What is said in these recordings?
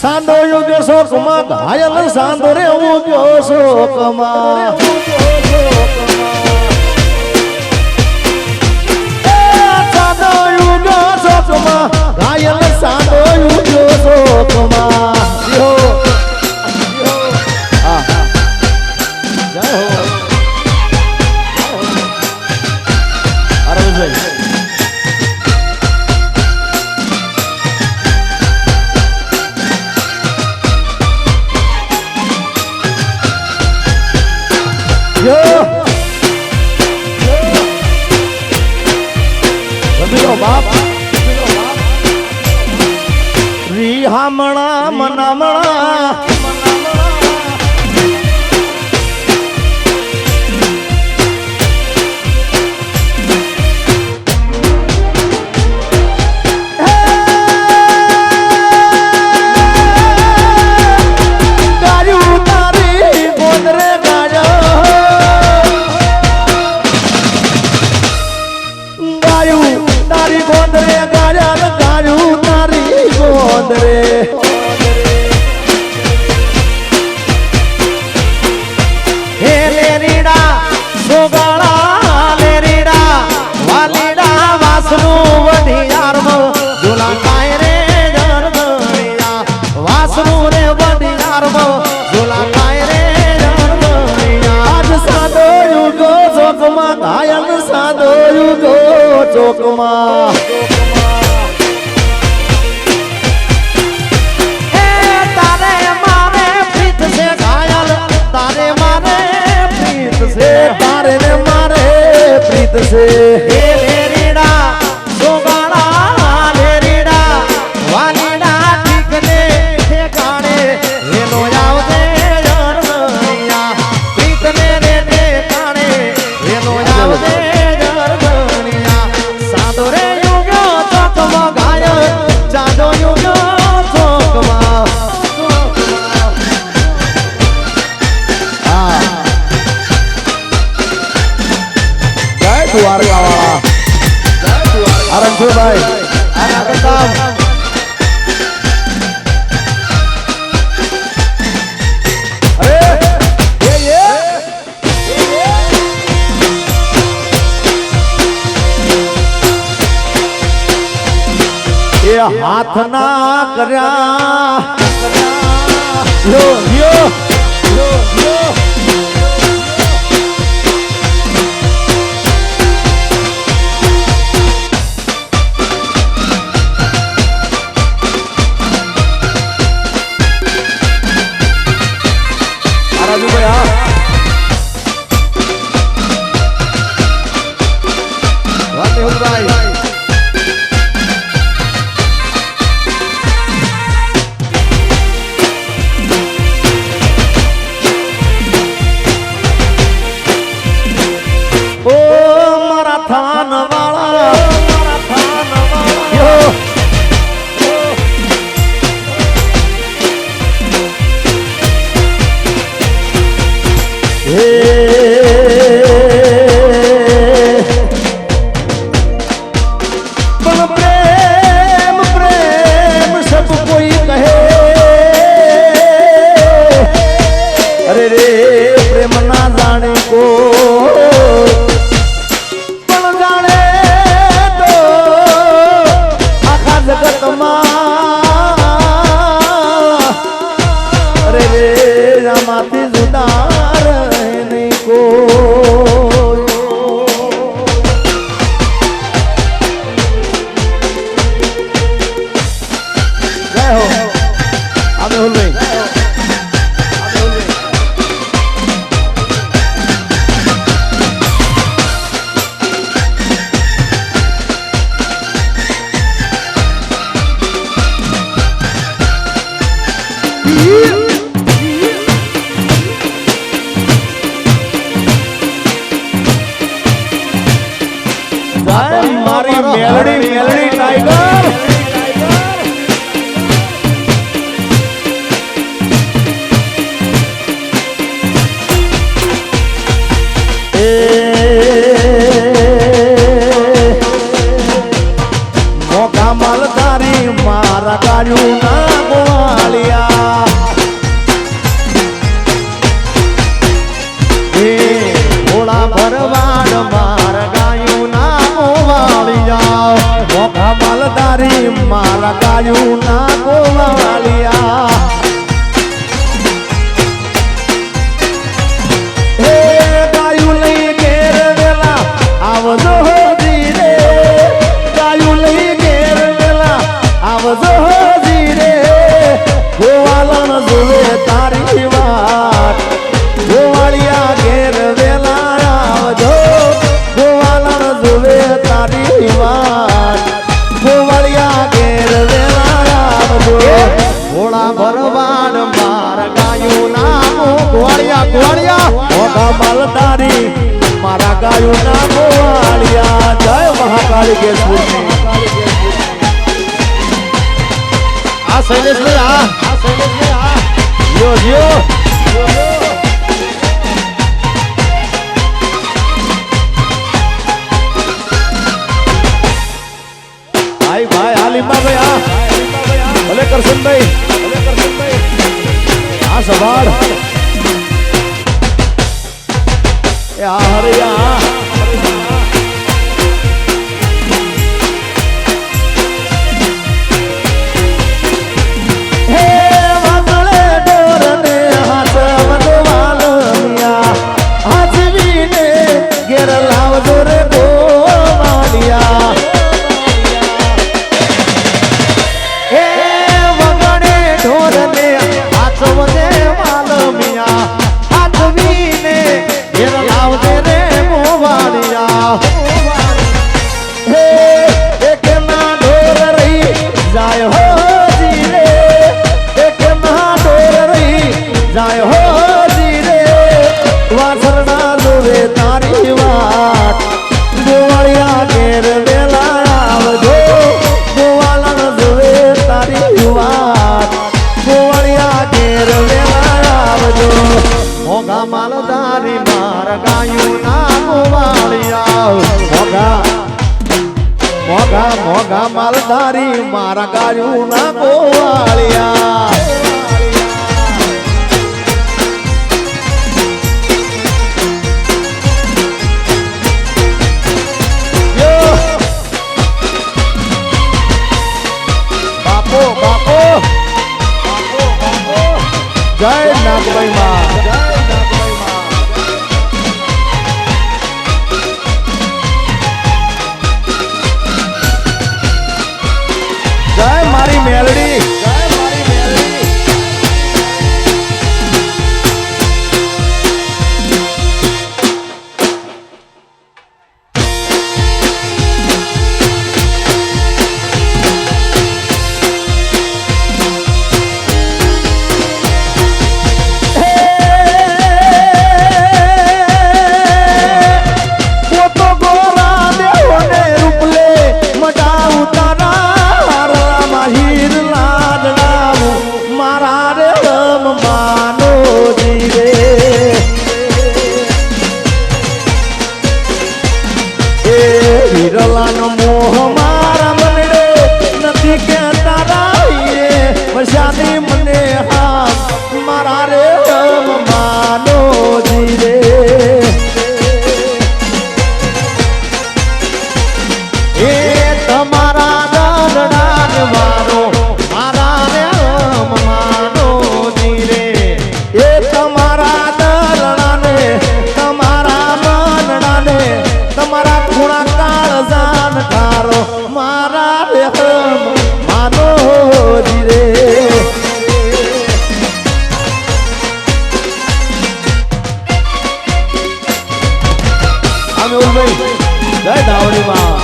સાંડો યોગ્ય શોકમાં ઘાયલ સાંડો રે ઉગ્યો શોકમાં ઘાયલ સાંડો ઉગ્યો શોકમાં હામણા મનામણા. મનસુરભાઈ આગળ હાથ ના કર્યા trabalho. મહાકાળી ગેસ મૂર્તિ આ શૈલેષભાઈ આ આ શૈલેષભાઈ આ યો યો ભાઈ ભાઈ આ લીમાભાઈ આ ભલે કરશનભાઈ ભલે કરશનભાઈ આ સવાળ がございます。મેહુલભાઈ જય દાવડી માં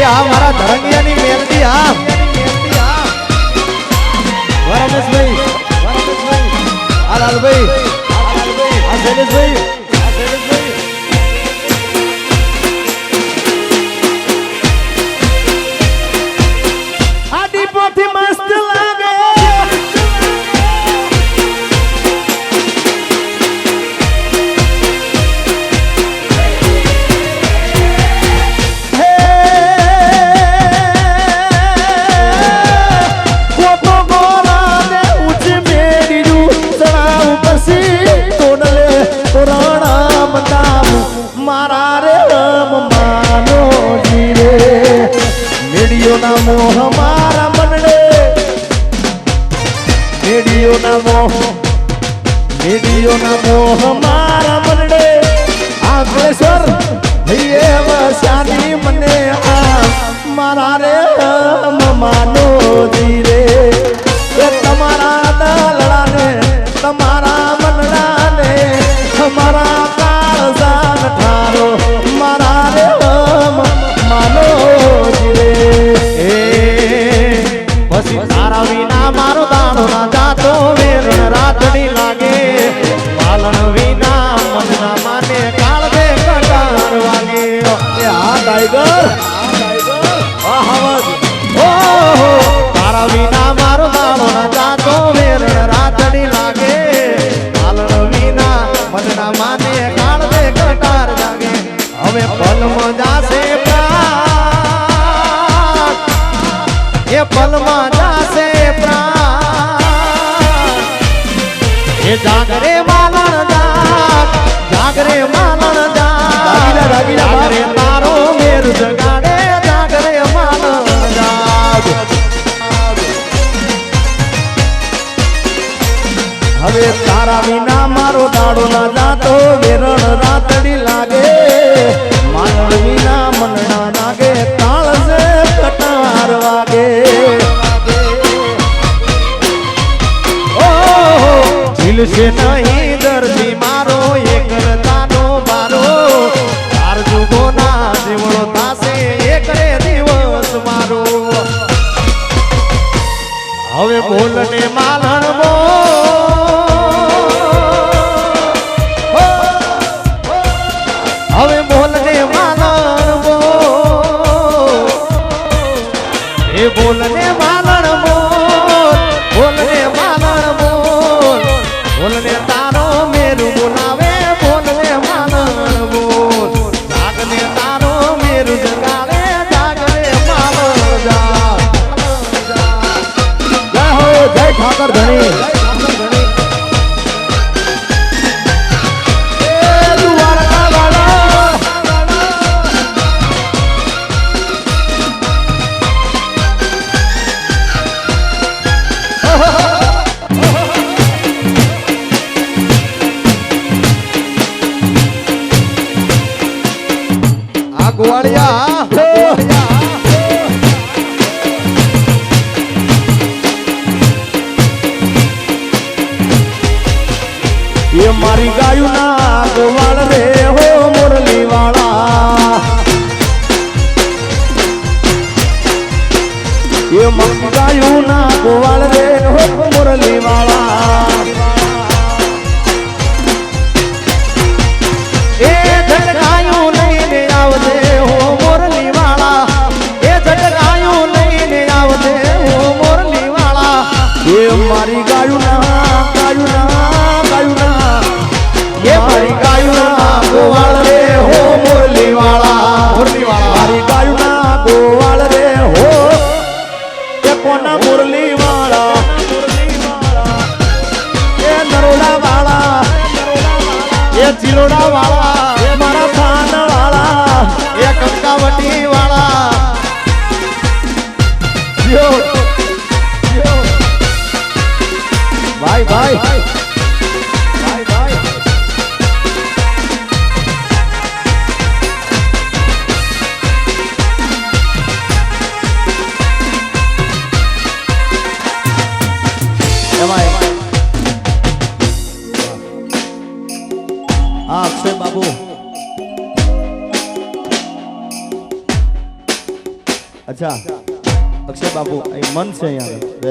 એ આ મારા ધરંગિયાની મેલડી આ વરમેશભાઈ. વરમેશભાઈ. આ લાલભાઈ. આ શૈલેષભાઈ. મેડિયોના મોહ મારા મનડે મેડિયોના મોહ મેડિયોના મોહ મારા મનડે આગળ સર હૈયે વસાની મને આ મારા રે, મમાનો ધીરે. એ તમારા દાલડાને તમારા મનડાને તમારા હવે તારા વિના મારો દાડો ના જાતો વેરણ રાતડી લાગે. માલણ વિના મનડા ખીલશે નહીં દર્દી મારો એક એકલતાનો મારો. તાર જુગોના જીવડો થાશે, એકરે દિવસ મારો. હવે બોલને માલ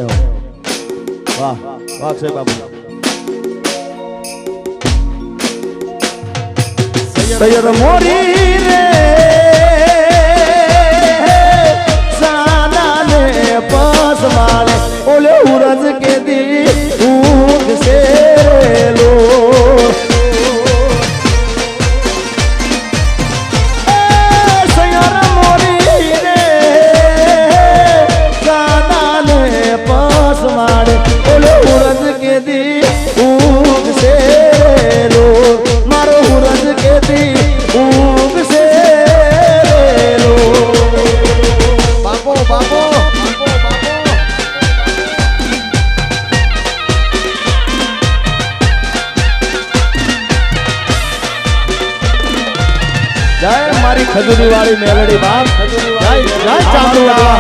રહ્યો વાહ વાહ છે બાબુ સૈયદ મોરી રે સાના ને પસ મારે ઓલે ઉરજ કે દી ઊંઘ સે લો ખજૂરી વાળી મેલડી બાપ. જય જય જય ચામુંડા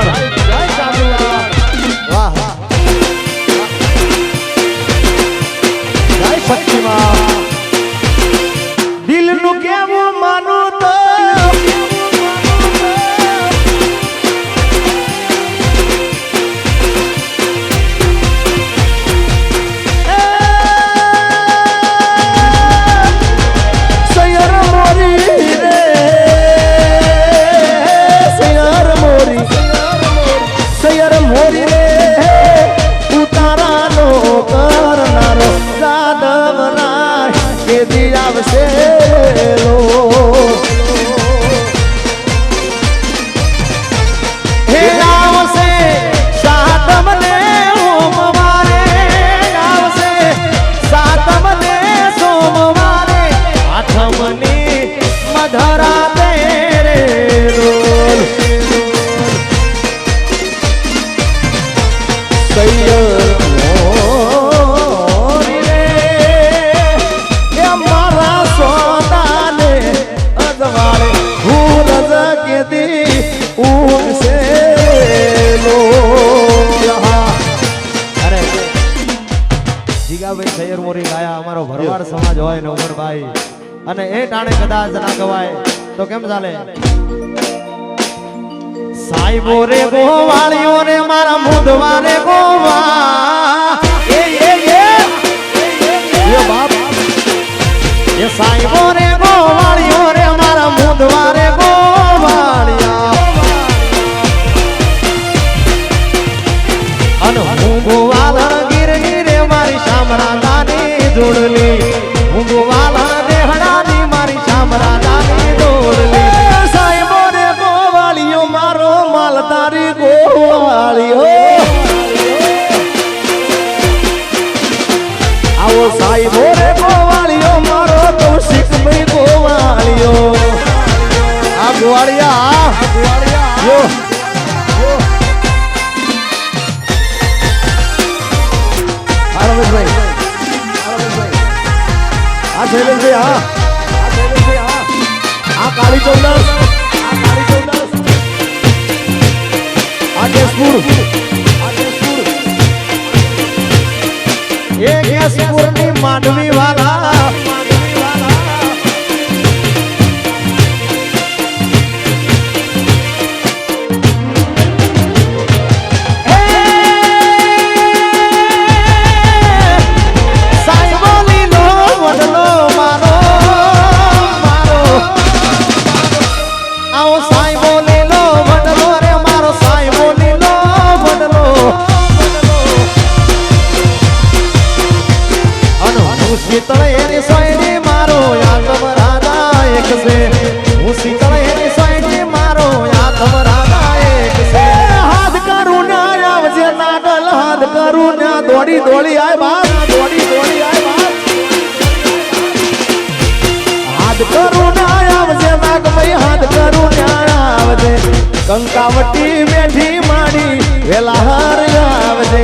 જય સાહેબો રે ગોવાળીઓ રે, મારા મુદવા રે ગોવા. એ એ એ. બાપ, એ સાહેબો રે કેશપુર એ કેશપુરની માંડવી વાલા હાથ આવજે હાથ કરું ના આવજે. કંકાવટી મેઠી માડી વેલા હાર આવજે.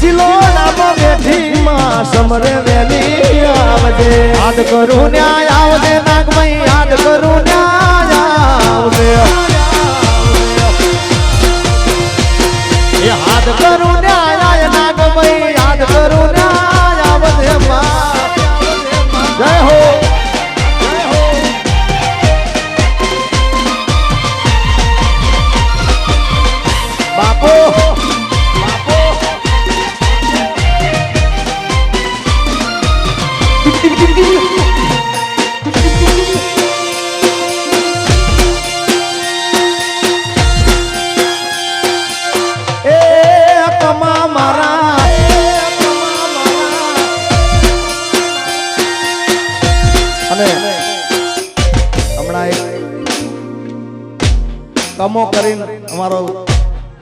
ચિલોડામાં બેઠી માં સમરે વેલી આવજે. હાથ કરું ન્યાય આવજે નાગભાઈ હાથ કરું ન્યાય આવજે. એ હાથ કરું કમો કરીને અમારો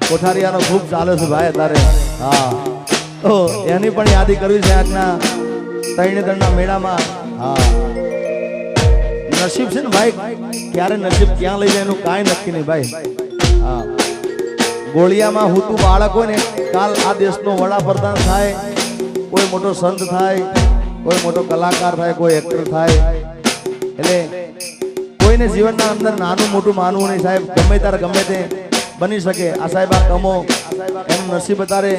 કોઠારિયાનો ખૂબ ચાલે છે ભાઈ અત્યારે. હા. તો એની પણ યાદી કરવી છે આજના ત્રણે ત્રણના મેળામાં. હા. નસીબ છે ને ભાઈ, ક્યારે નસીબ ક્યાં લઈ જાય એનું કાંઈ નક્કી નહીં ભાઈ. હા. ગોળિયામાં હું તું બાળક હોય ને, કાલ આ દેશનો વડાપ્રધાન થાય, કોઈ મોટો સંત થાય, કોઈ મોટો કલાકાર થાય, કોઈ એક્ટર થાય. એટલે કોઈને જીવનના અંદર નાનું મોટું માનવું નહીં સાહેબ. ગમે ત્યારે ગમે તે બની શકે. આ સાહેબ આ ગમો. એમ નસીબ તારે.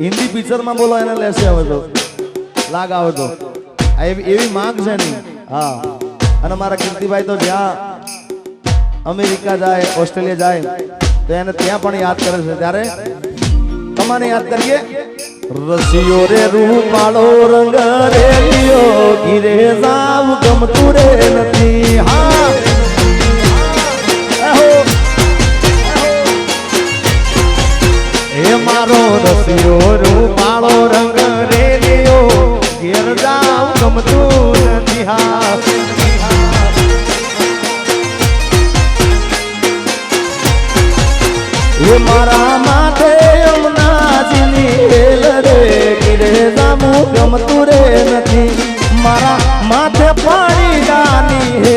હિન્દી પિક્ચરમાં બોલો, એને લેશે હવે તો. લાગ આવે તો. આ એવી માંગ છે ને હા. અને મારા કીર્તિભાઈ તો જ્યાં અમેરિકા જાય, ઓસ્ટ્રેલિયા જાય, તો એને ત્યાં પણ યાદ કરે છે. ત્યારે તમારે યાદ કરીએ? રસિયો રે રૂપાળો રંગ રે દિયો ઘીરે જાવ ગમતું રે નથી. હા. એ મારો રસિયો રૂપાળો રંગ રે દિયો ઘેર જાવ ગમતું નથી. હા. મારા ખેલ રે ગીરે જામું માથે પાણી દાની હે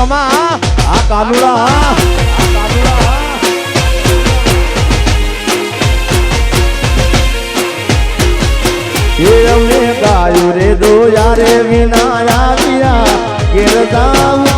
કમા આ કાનુડા ગાયું રે દોયા રે વિના રાત્યા કેરતા